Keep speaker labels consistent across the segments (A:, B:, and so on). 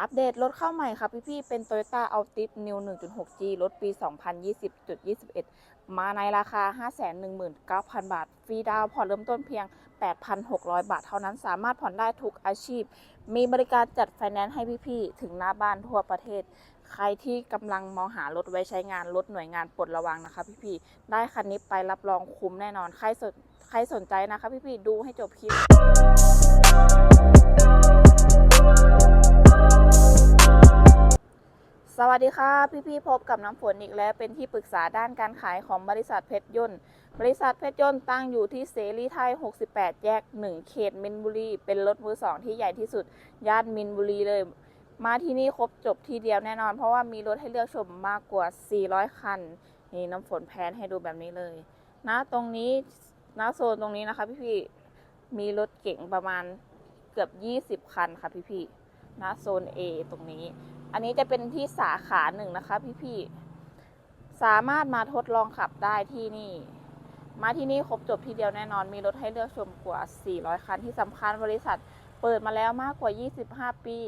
A: อัปเดตรถเข้าใหม่ค่ะพี่ๆ เป็น Toyota Altis New 1.6G รถปี 2020.21 มาในราคา 519,000 บาท ฟรีดาวผ่อนเริ่มต้นเพียง 8,600 บาทเท่านั้น สามารถผ่อนได้ทุกอาชีพ มีบริการจัดไฟแนนซ์ให้พี่ๆ ถึงหน้าบ้านทั่วประเทศ ใครที่กำลังมองหารถไว้ใช้งาน รถหน่วยงานปลดระวังนะคะพี่ๆ ได้คันนี้ไปรับรองคุ้มแน่นอน ใครสนใครสนใจนะคะพี่ๆ ดูให้จบคลิป สวัสดีค่ะ พี่ๆพบกับน้ำฝนอีกแล้วเป็นที่ปรึกษาด้านการขายของบริษัทเพชรยนต์ บริษัทเพชรยนต์ตั้งอยู่ที่เสรีไทย 68 แยก 1 เขตมินบุรี เป็นรถมือสองที่ใหญ่ที่สุด ย่านมินบุรีเลย มาที่นี่ครบจบทีเดียวแน่นอน เพราะว่ามีรถให้เลือกชมมากกว่า 400 คัน นี่น้ำฝนแพนให้ดูแบบนี้เลยนะตรงนี้นะโซนตรงนี้นะคะ พี่ๆมีรถเก๋งประมาณเกือบ 20 คันค่ะพี่ๆนะโซน A ตรงนี้ อันนี้จะเป็นที่สาขาหนึ่งนะคะ พี่ๆ สามารถมาทดลองขับได้ที่นี่ มาที่นี่ครบจบทีเดียวแน่นอน มีรถให้เลือกชมกว่า 400 คันที่สำคัญบริษัทเปิดมาแล้วมากกว่า 25 ปี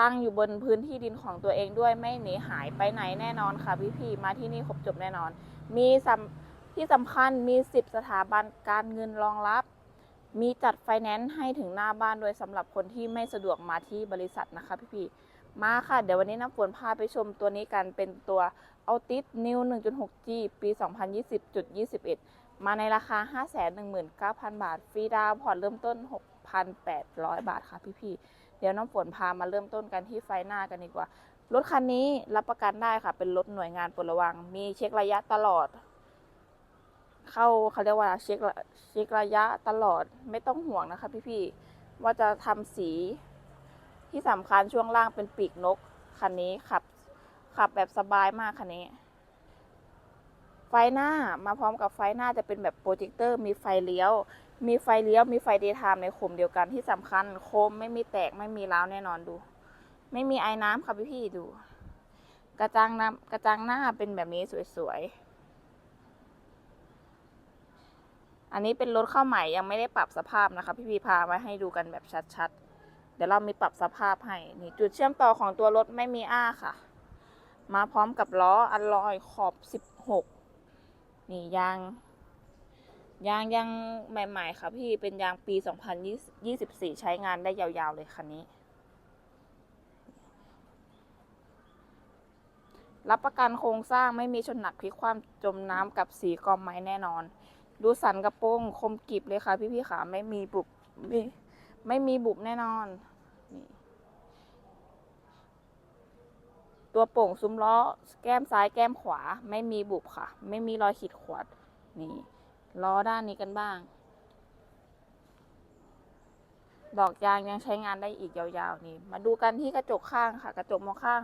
A: ตั้งอยู่บนพื้นที่ดินของตัวเองด้วยไม่หนีหายไปไหนแน่นอนค่ะพี่ๆ มาที่นี่ครบจบแน่นอน มีที่สำคัญมี 10 สถาบันการเงินรองรับมีจัดไฟแนนซ์ให้ถึงหน้าบ้านโดยสำหรับคนที่ไม่สะดวกมาที่บริษัทนะคะพี่ๆ มาค่ะ เดี๋ยววันนี้น้ำฝนพาไปชมตัวนี้กันเป็นตัว Altis New 1.6G ปี 2020.21 มาในราคา 519,000 บาท ฟรีดาวน์ผ่อนเริ่มต้น 6,800 บาทค่ะพี่ๆ เดี๋ยวน้ำฝนพามาเริ่มต้นกันที่ไฟหน้ากันดีกว่า รถคันนี้รับประกันได้ค่ะ เป็นรถหน่วยงานปลระวัง มีเช็คระยะตลอด เข้าเขาเรียกว่าเช็คเช็คระยะตลอด ไม่ต้องห่วงนะคะพี่ๆ ว่าจะทำสี ที่สำคัญช่วงล่างเป็นปีกนกคันนี้ขับขับแบบสบายมากคันนี้ ไฟหน้ามาพร้อมกับไฟหน้าจะเป็นแบบโปรเจคเตอร์มีไฟเลี้ยว มีไฟเลี้ยว มีไฟเดย์ไทม์ในโคมเดียวกันที่สำคัญโคมไม่มีแตกไม่มีร้าวแน่นอนดู ไม่มีไอ้น้ำค่ะพี่พี่ดู กระจังน้ำกระจังหน้าเป็นแบบนี้สวยๆ อันนี้เป็นรถเข้าใหม่ยังไม่ได้ปรับสภาพนะคะ พี่พีพามาให้ดูกันแบบชัดๆ เดี๋ยวเรามีปรับสภาพให้นี่จุดเชื่อมต่อของตัวรถไม่มีอ้าค่ะ มาพร้อมกับล้ออัลลอยขอบ 16 นี่ยางยางยังใหม่ ๆ ค่ะพี่เป็นยางปี 2024 ใช้งานได้ยาว ๆ เลยคันนี้ รับประกันโครงสร้างไม่มีชนหนักพลิกความจมน้ำกับสีกอมไม้แน่นอน ดูสันกระโปรงคมกริบเลยค่ะพี่ๆค่ะไม่มีบุบไม่ ไม่มีบุบแน่นอนนี่ตัวโป่งซุ้มล้อแก้มซ้ายแก้มขวา ไม่มีบุบค่ะ ไม่มีรอยขีดข่วนนี่ล้อด้านนี้กันบ้าง ดอกยางยังใช้งานได้อีกยาวๆนี่มาดูกันที่กระจกข้างค่ะ กระจกมองข้าง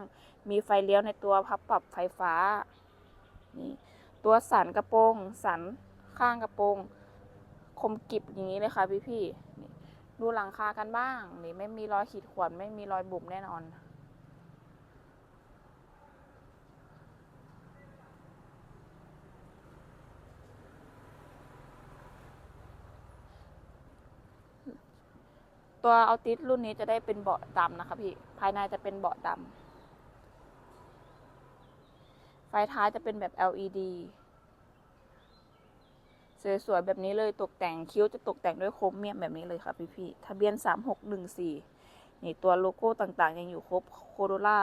A: มีไฟเลี้ยวในตัวพับปรับไฟฟ้านี่ตัวสันกระโปรง สันข้างกระโปรง คมกริบอย่างนี้เลยค่ะพี่ๆนี่ ดูหลังคากันบ้าง นี่ไม่มีรอยขีดข่วนไม่มีรอยบุบแน่นอน ตัวเอาติสรุ่นนี้จะได้เป็นเบาะดำนะคะพี่ ภายในจะเป็นเบาะดำไฟท้ายจะเป็นแบบ LED สวยๆแบบนี้เลยตกแต่งคิ้วจะตกแต่งด้วยโครเมียมแบบนี้เลยค่ะพี่ๆทะเบียน 3614 นี่ตัวโลโก้ต่างๆ ยังอยู่ครบโคโรล่า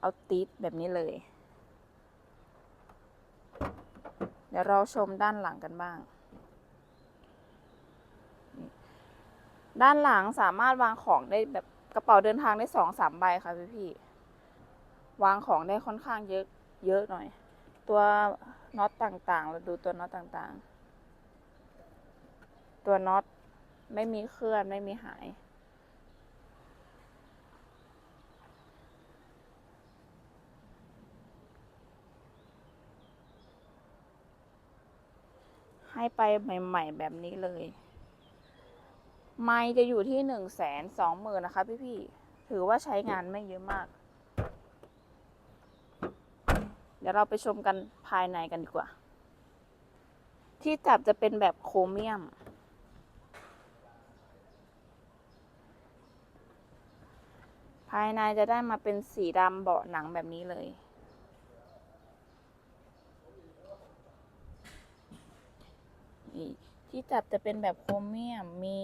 A: เอาติสแบบนี้เลย เดี๋ยวเราชมด้านหลังกันบ้าง ด้านหลังสามารถวางของได้แบบกระเป๋าเดินทางได้สองสามใบค่ะพี่พี่วางของได้ค่อนข้างเยอะเยอะหน่อย ตัวน็อตต่างๆ เราดูตัวน็อตต่างๆ ตัวน็อตไม่มีเคลื่อนไม่มีหาย ให้ไปใหม่ๆแบบนี้เลย ไมค์จะอยู่ที่หนึ่งแสนสองหมื่นนะคะพี่ๆ ถือว่าใช้งานไม่เยอะมาก เดี๋ยวเราไปชมกันภายในกันดีกว่า ที่จับจะเป็นแบบโครเมียม ภายในจะได้มาเป็นสีดำเบาะหนังแบบนี้เลย ที่จับจะเป็นแบบโครเมียม มี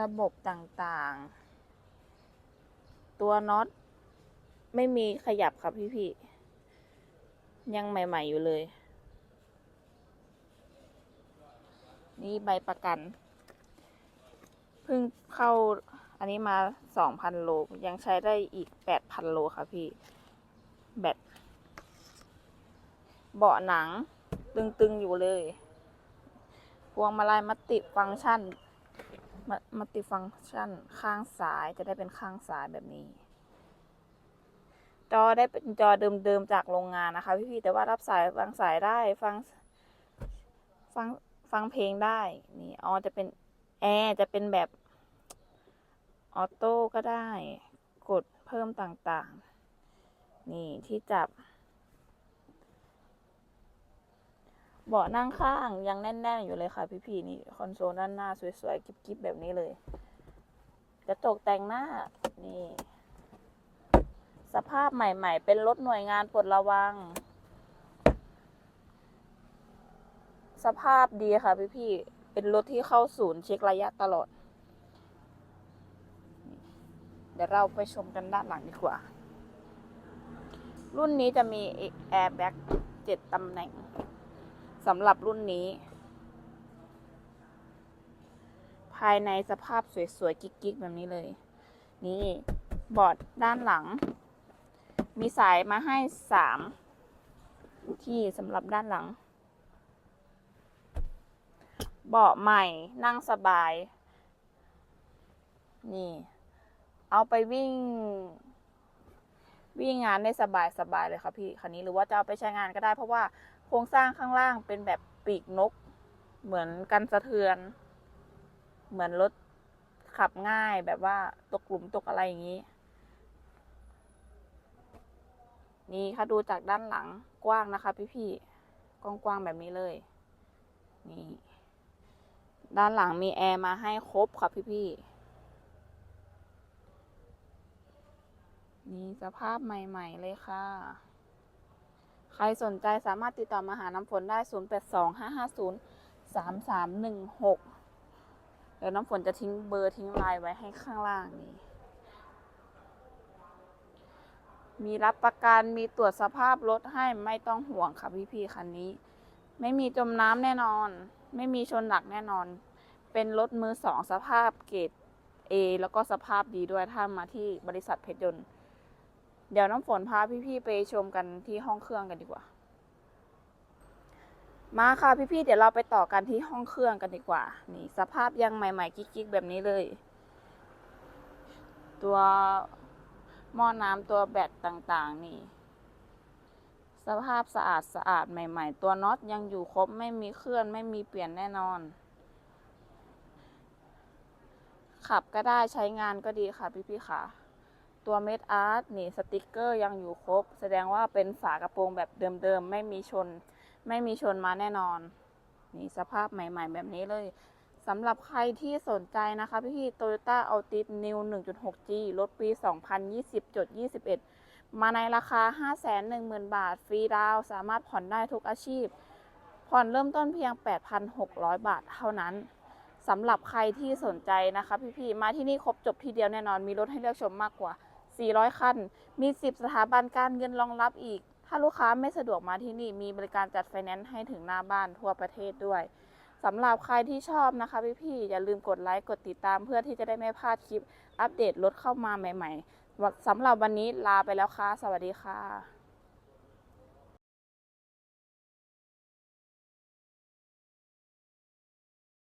A: ระบบต่างๆ ตัวน็อตไม่มีขยับครับพี่ๆ ยังใหม่ๆอยู่เลย นี่ใบประกัน เพิ่งเข้า อันนี้มาสองพันโลยังใช้ได้อีกแปดพันโลค่ะพี่ แบตเบาะหนังตึงๆอยู่เลย พวงมาลัยมัตติฟังก์ชันมมัตติฟังก์ชันข้างซ้ายจะได้เป็นข้างซ้ายแบบนี้ จอได้เป็นจอเดิมๆจากโรงงานนะคะ พี่ๆแต่ว่ารับสายฟังสายได้ฟังฟังฟังเพลงได้ นี่อ๋อจะเป็นแอร์จะเป็นแบบ ออโต้ก็ได้ กดเพิ่มต่างๆ นี่ที่จับ เบาะนั่งข้างยังแน่น ๆ อยู่เลยค่ะพี่ๆนี่ คอนโซลด้านหน้าสวย ๆ กิ๊บๆ แบบนี้เลยกระจกแต่งหน้า นี่ สภาพใหม่ ๆ เป็นรถหน่วยงานปลดระวัง สภาพดีค่ะพี่ๆเป็นรถที่เข้าศูนย์เช็คระยะตลอด เดี๋ยวเราไปชมกันด้านหลังดีกว่า รุ่นนี้จะมีแอร์แบ็กเจ็ดตำแหน่งสำหรับรุ่นนี้ ภายในสภาพสวยๆ กิ๊กๆ แบบนี้เลย นี่บอร์ดด้านหลัง มีสายมาให้สามที่สำหรับด้านหลัง เบาะใหม่นั่งสบาย นี่ เอาไปวิ่ง วิ่งงานได้สบายสบายเลยค่ะพี่คันนี้หรือว่าจะเอาไปใช้งานก็ได้ เพราะว่าโครงสร้างข้างล่างเป็นแบบปีกนก เหมือนกันสะเทือน เหมือนรถขับง่ายแบบว่าตกหลุมตกอะไรอย่างนี้ นี่ค่ะดูจากด้านหลังกว้างนะคะ พี่ๆกว้างๆแบบนี้เลย นี่ ด้านหลังมีแอร์มาให้ครบค่ะพี่ๆ นี่สภาพใหม่ ๆ เลยค่ะ ใครสนใจสามารถติดต่อมาหาน้ำฝนได้ 0 8 2 5 5 0 3 3 1 6 เดี๋ยวน้ำฝนจะทิ้งเบอร์ทิ้งไลน์ไว้ให้ข้างล่างนี้ มีรับประกันมีตรวจสภาพรถให้ไม่ต้องห่วงค่ะพี่ๆคันนี้ ไม่มีจมน้ำแน่นอน ไม่มีชนหนักแน่นอน เป็นรถมือสองสภาพเกรด A แล้วก็สภาพดีด้วยถ้ามาที่บริษัทเพชรยนต์ เดี๋ยวน้ำฝนพาพี่ๆไปชมกันที่ห้องเครื่องกันดีกว่า มาค่ะพี่ๆเดี๋ยวเราไปต่อกันที่ห้องเครื่องกันดีกว่า นี่สภาพยังใหม่ๆกิ๊กๆ แบบนี้เลย ตัวหม้อน้ำตัวแบตต่างๆ นี่ สภาพสะอาดสะอาดใหม่ ๆ ตัวน็อตยังอยู่ครบไม่มีเคลื่อนไม่มีเปลี่ยนแน่นอน ขับก็ได้ใช้งานก็ดีค่ะพี่ๆค่ะ ตัวเม็ดอาร์ตนี่สติกเกอร์ยังอยู่ครบ แสดงว่าเป็นฝากระโปรงแบบเดิมๆ ไม่มีชน ไม่มีชนมาแน่นอน นี่สภาพใหม่ๆ แบบนี้เลยสำหรับใครที่สนใจนะคะพี่ๆ Toyota Altis New 1.6G รถปี 2020.21 มาในราคา 510,000 บาท ฟรีดาว สามารถผ่อนได้ทุกอาชีพ ผ่อนเริ่มต้นเพียง 8,600 บาทเท่านั้นสำหรับใครที่สนใจนะคะพี่ๆ มาที่นี่ครบจบทีเดียวแน่นอนมีรถให้เลือกชมมากกว่า 400 คัน มี 10 สถาบันการเงินรองรับอีก ถ้าลูกค้าไม่สะดวกมาที่นี่ มีบริการจัดไฟแนนซ์ให้ถึงหน้าบ้านทั่วประเทศด้วยสำหรับใครที่ชอบนะคะพี่ๆอย่าลืมกดไลค์ กดติดตามเพื่อที่จะได้ไม่พลาดคลิปอัปเดตรถเข้ามาใหม่ ๆสำหรับวันนี้ลาไปแล้วค่ะ สวัสดีค่ะ